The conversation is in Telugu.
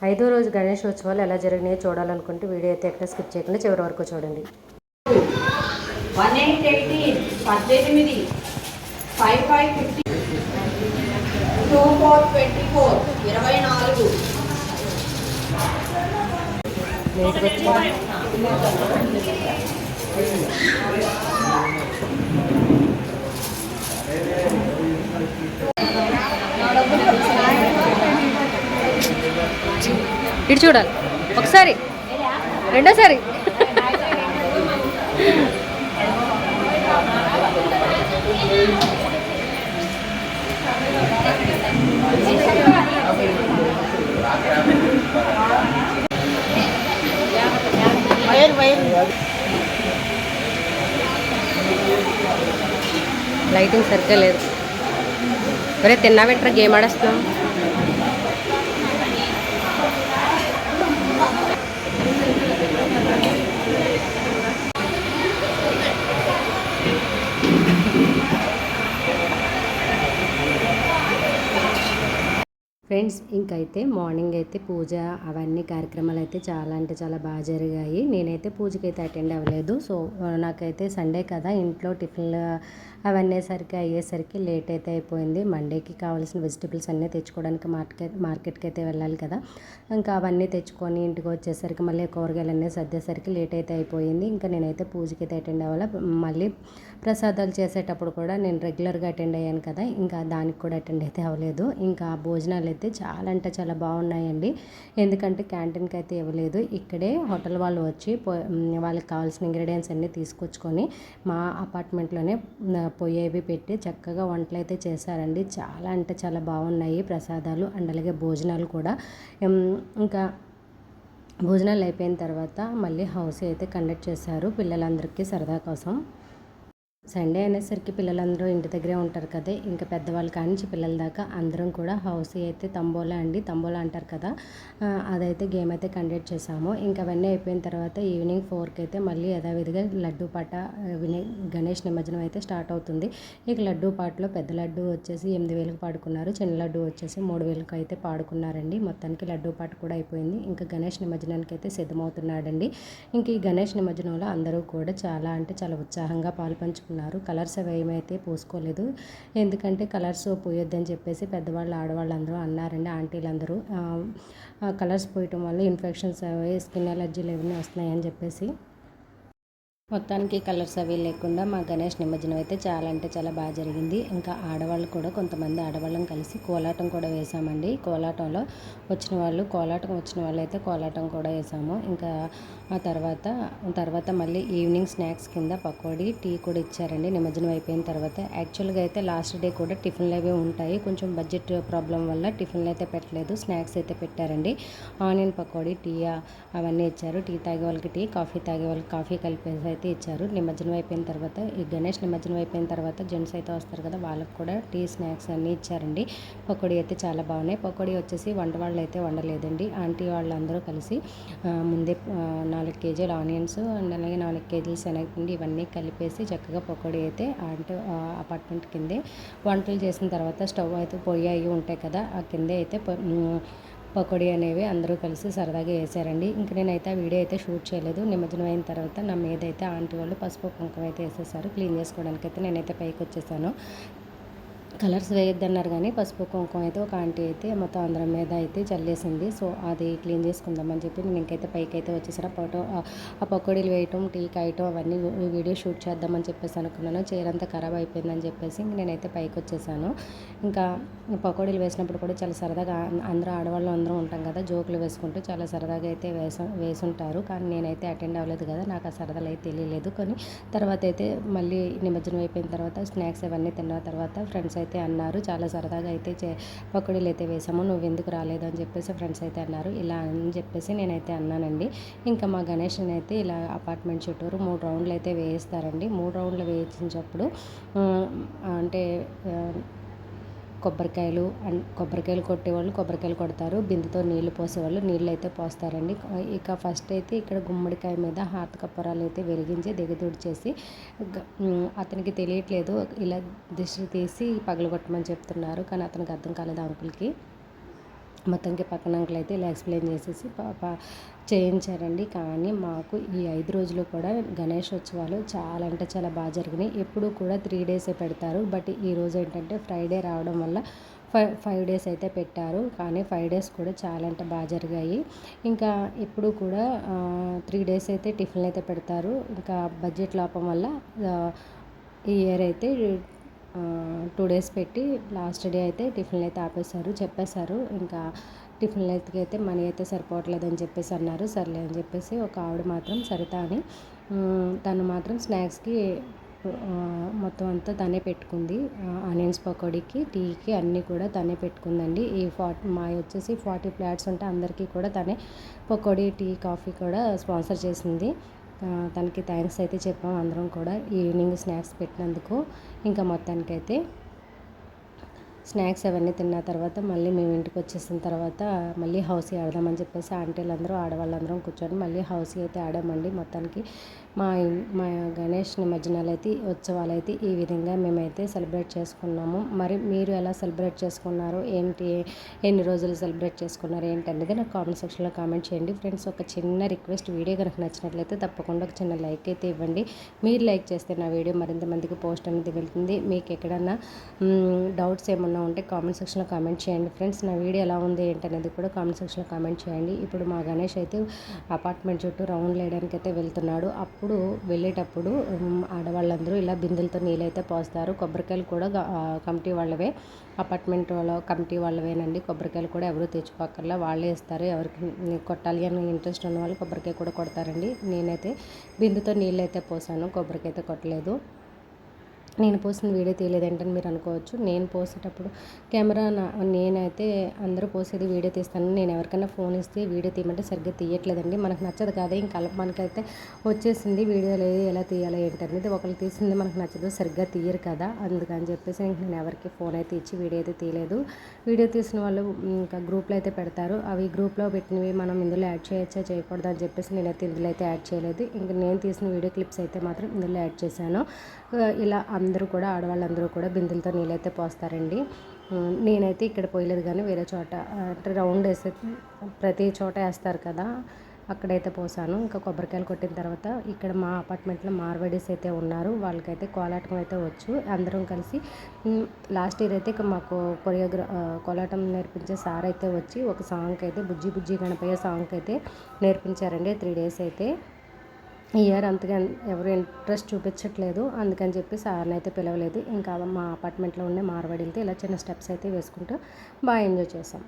ఐదో రోజు గణేష్ ఉత్సవాలు ఎలా జరిగినాయో చూడాలనుకుంటే వీడియో అయితే ఎక్కడ స్కిప్ చేయకుండా చివరి వరకు చూడండి. వన్ ఎయిట్ ఎయిటీన్ పద్దెనిమిది five five fifty two four twenty four ఇరవై నాలుగు నీట్గా వచ్చి ఇటు చూడాలి. ఒకసారి. రెండోసారి. లైటింగ్ సరిగ్గా లేదు. ఒరే తిన్నావేంట్రా? గేమ్ ఆడేస్తున్నాం ఫ్రెండ్స్ ఇంకైతే మార్నింగ్ అయితే పూజ అవన్నీ కార్యక్రమాలు అయితే చాలా అంటే చాలా బాగా జరిగాయి. నేనైతే పూజకి అయితే అటెండ్ అవ్వలేదు. సో నాకైతే సండే కదా ఇంట్లో టిఫిన్లు అవన్నీ సరికి అయ్యేసరికి లేట్ అయితే అయిపోయింది. మండేకి కావాల్సిన వెజిటబుల్స్ అన్నీ తెచ్చుకోవడానికి మార్కెట్ మార్కెట్కి అయితే వెళ్ళాలి కదా. ఇంకా అవన్నీ తెచ్చుకొని ఇంటికి వచ్చేసరికి మళ్ళీ కూరగాయలు అన్నీ సర్దేసరికి లేట్ అయితే అయిపోయింది. ఇంకా నేనైతే పూజకి అయితే అటెండ్ అవ్వాలి. మళ్ళీ ప్రసాదాలు చేసేటప్పుడు కూడా నేను రెగ్యులర్గా అటెండ్ అయ్యాను కదా. ఇంకా దానికి కూడా అటెండ్ అయితే అవ్వలేదు. ఇంకా భోజనాలు అయితే చాలా అంటే చాలా బాగున్నాయండి. ఎందుకంటే క్యాంటీన్కి అయితే ఇవ్వలేదు. ఇక్కడే హోటల్ వాళ్ళు వచ్చి వాళ్ళకి కావాల్సిన ఇంగ్రీడియంట్స్ అన్నీ తీసుకొచ్చుకొని మా అపార్ట్మెంట్లోనే పొయ్యేవి పెట్టి చక్కగా వంటలు అయితే చేశారండి. చాలా అంటే చాలా బాగున్నాయి ప్రసాదాలు అండ్ అలాగే భోజనాలు కూడా. ఇంకా భోజనాలు అయిపోయిన తర్వాత మళ్ళీ హౌస్ అయితే కండక్ట్ చేశారు పిల్లలందరికీ సరదా కోసం. సండే అనేసరికి పిల్లలందరూ ఇంటి దగ్గరే ఉంటారు కదా. ఇంకా పెద్దవాళ్ళు కానించి పిల్లల దాకా అందరం కూడా హౌస్ అయితే తంబోలా అండి. తంబోలా అంటారు కదా. అదైతే గేమ్ అయితే కండక్ట్ చేసాము ఇంకా అవన్నీ అయిపోయిన తర్వాత ఈవినింగ్ ఫోర్కి అయితే మళ్ళీ యథావిధిగా లడ్డు పాట ఆ, గణేష్ నిమజ్జనం అయితే స్టార్ట్ అవుతుంది. ఇక లడ్డు పాటలో పెద్ద లడ్డు వచ్చేసి ఎనిమిది వేలకు పాడుకున్నారు. చిన్న లడ్డు వచ్చేసి మూడు వేలకు అయితే పాడుకున్నారండి. మొత్తానికి లడ్డు పాట కూడా అయిపోయింది. ఇంకా గణేష్ నిమజ్జనానికి అయితే సిద్ధమవుతున్నాడండి. ఇంక ఈ గణేష్ నిమజ్జనంలో అందరూ కూడా చాలా అంటే చాలా ఉత్సాహంగా పాల్పంచుకున్నారు కలర్స్ అవి ఏమైతే పూసుకోలేదు. ఎందుకంటే కలర్స్ పోయొద్దని చెప్పేసి పెద్దవాళ్ళు ఆడవాళ్ళు అందరూ అన్నారండి. ఆంటీలందరూ కలర్స్ పోయటం వల్ల ఇన్ఫెక్షన్స్ అవి స్కిన్ ఎలర్జీలు ఇవన్నీ వస్తున్నాయని చెప్పేసి మొత్తానికి కలర్స్ అవి లేకుండా మా గణేష్ నిమజ్జనం అయితే చాలా అంటే చాలా బాగా జరిగింది. ఇంకా ఆడవాళ్ళు కూడా కొంతమంది ఆడవాళ్ళం కలిసి కోలాటం కూడా వేసామండి. కోలాటంలో వచ్చిన వాళ్ళు కోలాటం వచ్చిన వాళ్ళు అయితే కోలాటం కూడా వేసాము. ఇంకా ఆ తర్వాత తర్వాత మళ్ళీ ఈవినింగ్ స్నాక్స్ కింద పకోడీ టీ కూడా ఇచ్చారండి. నిమజ్జనం అయిపోయిన తర్వాత యాక్చువల్గా అయితే లాస్ట్ డే కూడా టిఫిన్లు అవి ఉంటాయి. కొంచెం బడ్జెట్ ప్రాబ్లం వల్ల టిఫిన్లు అయితే పెట్టలేదు. స్నాక్స్ అయితే పెట్టారండి. ఆనియన్ పకోడీ టీ అవన్నీ ఇచ్చారు. టీ తాగే వాళ్ళకి టీ కాఫీ తాగే వాళ్ళకి కాఫీ కలిపేసి అయితే ఇచ్చారు. నిమజ్జనం అయిపోయిన తర్వాత ఈ గణేష్ నిమజ్జనం అయిపోయిన తర్వాత జెంట్స్ అయితే వస్తారు కదా వాళ్ళకి కూడా టీ స్నాక్స్ అన్నీ ఇచ్చారండి. పకోడీ అయితే చాలా బాగున్నాయి. పకోడీ వచ్చేసి వంట వాళ్ళు అయితే వండలేదండి. ఆంటీ వాళ్ళందరూ కలిసి ముందే నాలుగు కేజీలు ఆనియన్స్ అండ్ అలాగే నాలుగు కేజీలు శనగపిండి ఇవన్నీ కలిపేసి చక్కగా పకోడీ అయితే ఆంటీ అపార్ట్మెంట్ కిందే వంటలు చేసిన తర్వాత స్టవ్ అయితే పొయ్యి అవి ఉంటాయి కదా ఆ కిందే అయితే పకోడీ అనేవి అందరూ కలిసి సరదాగా వేసారండి. ఇంక నేనైతే ఆ వీడియో అయితే షూట్ చేయలేదు. నిమజ్జనం అయిన తర్వాత నా మీద అయితే ఆంటీ వాళ్ళు పసుపు కుంకుమ అయితే వేసేసారు. క్లీన్ చేసుకోవడానికి అయితే నేనైతే పైకి వచ్చేసాను. కలర్స్ వేయొద్దన్నారు కానీ పసుపు కుంకుమ అయితే ఒక ఆంటీ అయితే మొత్తం అందరం మీద అయితే చల్లేసింది. సో అది క్లీన్ చేసుకుందామని చెప్పి నేను ఇంకైతే పైకి అయితే వచ్చేసాను. ఆ ఫోటో ఆ పకోడీలు వేయటం టీ కాయటం అవన్నీ వీడియో షూట్ చేద్దామని చెప్పేసి అనుకున్నాను. చీర అంతా ఖరాబ్ అయిపోయిందని చెప్పేసి నేనైతే పైకి వచ్చేసాను. ఇంకా పకోడీలు వేసినప్పుడు కూడా చాలా సరదాగా అందరూ ఆడవాళ్ళు అందరం ఉంటాం కదా జోకులు వేసుకుంటూ చాలా సరదాగా అయితే వేస వేసుంటారు. కానీ నేనైతే అటెండ్ అవ్వలేదు కదా నాకు ఆ సరదాలు అయితే తెలియలేదు. కానీ తర్వాత అయితే మళ్ళీ నిమజ్జనం అయిపోయిన తర్వాత స్నాక్స్ అవన్నీ తిన్న తర్వాత ఫ్రెండ్స్ అయితే అయితే అన్నారు. చాలా సరదాగా అయితే చే పకోడీలు అయితే వేసాము. నువ్వు ఎందుకు రాలేదు అని చెప్పేసి ఫ్రెండ్స్ అయితే అన్నారు. ఇలా అని చెప్పేసి నేనైతే అన్నానండి. ఇంకా మా గణేష్ని అయితే ఇలా అపార్ట్మెంట్ చుట్టూరు మూడు రౌండ్లు అయితే వేయిస్తారండి. మూడు రౌండ్లు వేయించినప్పుడు అంటే కొబ్బరికాయలు అండ్ కొబ్బరికాయలు కొట్టేవాళ్ళు కొబ్బరికాయలు కొడతారు. బిందెతో నీళ్ళు పోసేవాళ్ళు నీళ్ళు అయితే పోస్తారండి ఇక ఫస్ట్ అయితే ఇక్కడ గుమ్మడికాయ మీద హాత కప్పరాలు అయితే వెలిగించి దిగదుడి చేసి అతనికి తెలియట్లేదు. ఇలా దిష్టి తీసి పగలగొట్టమని చెప్తున్నారు. కానీ అతనికి అర్థం కాలేదు అంకుల్కి. మొత్తానికి పక్కన అంకుల్ అయితే ఇలా ఎక్స్ప్లెయిన్ చేసేసి పాప చేయించారండి. కానీ మాకు ఈ ఐదు రోజులు కూడా గణేష్ ఉత్సవాలు చాలా అంటే చాలా బాగా జరిగినాయి. ఎప్పుడూ కూడా త్రీ డేసే పెడతారు. బట్ ఈ రోజు ఏంటంటే ఫ్రైడే రావడం వల్ల ఫైవ్ ఫైవ్ డేస్ అయితే పెట్టారు. కానీ ఫైవ్ డేస్ కూడా చాలా అంటే బాగా జరిగాయి. ఇంకా ఎప్పుడు కూడా త్రీ డేస్ అయితే టిఫిన్లు అయితే పెడతారు. ఇంకా బడ్జెట్ లోపం వల్ల ఈ ఇయర్ అయితే టూ డేస్ పెట్టి లాస్ట్ డే అయితే టిఫిన్లు అయితే ఆపేశారు చెప్పేశారు. ఇంకా టిఫిన్లు అయితే మనీ అయితే సరిపోవట్లేదు అని చెప్పేసి అన్నారు. సర్లే అని చెప్పేసి ఒక ఆవిడ మాత్రం సరిత అని తను మాత్రం స్నాక్స్కి మొత్తం అంతా తనే పెట్టుకుంది. ఆనియన్స్ పకోడీకి టీకి అన్నీ కూడా తనే పెట్టుకుందండి. ఈ ఫార్టీ మా వచ్చేసి ఫార్టీ ప్లాట్స్ ఉంటే అందరికీ కూడా తనే పకోడీ టీ కాఫీ కూడా స్పాన్సర్ చేసింది. తనకి థ్యాంక్స్ అయితే చెప్పాం అందరం కూడా. ఈవినింగ్ స్నాక్స్ పెట్టినందుకు ఇంకా మొత్తానికైతే స్నాక్స్ అవన్నీ తిన్న తర్వాత మళ్ళీ మేము ఇంటికి వచ్చేసిన తర్వాత మళ్ళీ హౌసీ ఆడదామని చెప్పేసి ఆంటీలందరూ ఆడవాళ్ళందరం కూర్చొని మళ్ళీ హౌసీ అయితే ఆడామండి. మొత్తానికి మా మా గణేష్ నిమజ్జనాలు అయితే ఉత్సవాలు అయితే ఈ విధంగా మేమైతే సెలబ్రేట్ చేసుకున్నాము. మరి మీరు ఎలా సెలబ్రేట్ చేసుకున్నారు? ఏంటి? ఎన్ని రోజులు సెలబ్రేట్ చేసుకున్నారు? ఏంటి అనేది నాకు కామెంట్ సెక్షన్లో కామెంట్ చేయండి. ఫ్రెండ్స్ ఒక చిన్న రిక్వెస్ట్ వీడియో కనుక నచ్చినట్లయితే తప్పకుండా ఒక చిన్న లైక్ అయితే ఇవ్వండి. మీరు లైక్ చేస్తే నా వీడియో మరింత మందికి పోస్ట్ అనేది వెళ్తుంది. మీకు ఎక్కడన్నా డౌట్స్ ఏమన్నా ఉంటే కామెంట్ సెక్షన్లో కామెంట్ చేయండి. ఫ్రెండ్స్ నా వీడియో ఎలా ఉంది? ఏంటనేది కూడా కామెంట్ సెక్షన్లో కామెంట్ చేయండి. ఇప్పుడు మా గణేష్ అయితే అపార్ట్మెంట్ చుట్టూ రౌండ్ వేయడానికి అయితే వెళ్తున్నాడు అప్పుడు వెళ్ళేటప్పుడు ఆడవాళ్ళందరూ ఇలా బిందెలతో నీళ్ళైతే పోస్తారు. కొబ్బరికాయలు కూడా కమిటీ వాళ్ళవే. అపార్ట్మెంట్ వాళ్ళ కమిటీ వాళ్ళవేనండి. కొబ్బరికాయలు కూడా ఎవరు తెచ్చుకోకర్లా వాళ్ళే ఇస్తారు. ఎవరికి కొట్టాలి అని ఇంట్రెస్ట్ ఉన్న వాళ్ళు కొబ్బరికాయ కూడా కొడతారండి. నేనైతే బిందెతో నీళ్ళు అయితే పోసాను కొబ్బరికాయ అయితే కొట్టలేదు. నేను పోసిన వీడియో తీయలేదంటే మీరు అనుకోవచ్చు. నేను పోసేటప్పుడు కెమెరా నా నేనైతే అందరూ పోసేది వీడియో తీస్తాను. నేను ఎవరికైనా ఫోన్ ఇస్తే వీడియో తీయమంటే సరిగ్గా తీయట్లేదండి. మనకు నచ్చదు కదా ఇంకా మనకైతే వచ్చేసింది వీడియో లేదు ఎలా తీయాలి ఏంటనేది ఒకరు తీసింది మనకు నచ్చదు సరిగ్గా తీయరు కదా. అందుకని చెప్పేసి నేను ఎవరికి ఫోన్ అయితే ఇచ్చి వీడియో అయితే తీయలేదు. వీడియో తీసిన వాళ్ళు ఇంకా గ్రూప్లో అయితే పెడతారు. అవి గ్రూప్లో పెట్టినవి మనం ఇందులో యాడ్ చేయొచ్చా చేయకూడదు అని చెప్పేసి నేనైతే ఇందులో అయితే యాడ్ చేయలేదు. ఇంకా నేను తీసిన వీడియో క్లిప్స్ అయితే మాత్రం ఇందులో యాడ్ చేశాను. ఇలా అందరూ కూడా ఆడవాళ్ళందరూ కూడా బిందెలతో నీళ్ళైతే పోస్తారండి. నేనైతే ఇక్కడ పోయలేదు కానీ వేరే చోట అంటే రౌండ్ వేసే ప్రతి చోట వేస్తారు కదా అక్కడైతే పోసాను. ఇంకా కొబ్బరికాయలు కొట్టిన తర్వాత ఇక్కడ మా అపార్ట్మెంట్లో మార్వాడీస్ అయితే ఉన్నారు. వాళ్ళకైతే కోలాటం అయితే వచ్చు. అందరం కలిసి లాస్ట్ ఇయర్ అయితే ఇక మాకు కొరియోగ్రా కోలాటం నేర్పించే సార్ అయితే వచ్చి ఒక సాంగ్కి అయితే బుజ్జి బుజ్జి గణపయ్య సాంగ్కి అయితే నేర్పించారండి. త్రీ డేస్ అయితే. ఇయర్ అంతగా ఎవరు ఇంట్రెస్ట్ చూపించట్లేదు. అందుకని చెప్పి సార్ని అయితే పిలవలేదు. ఇంకా మా అపార్ట్మెంట్లో ఉండే మార్వాడీలతో ఇలా చిన్న స్టెప్స్ అయితే వేసుకుంటూ బాగా ఎంజాయ్ చేసాం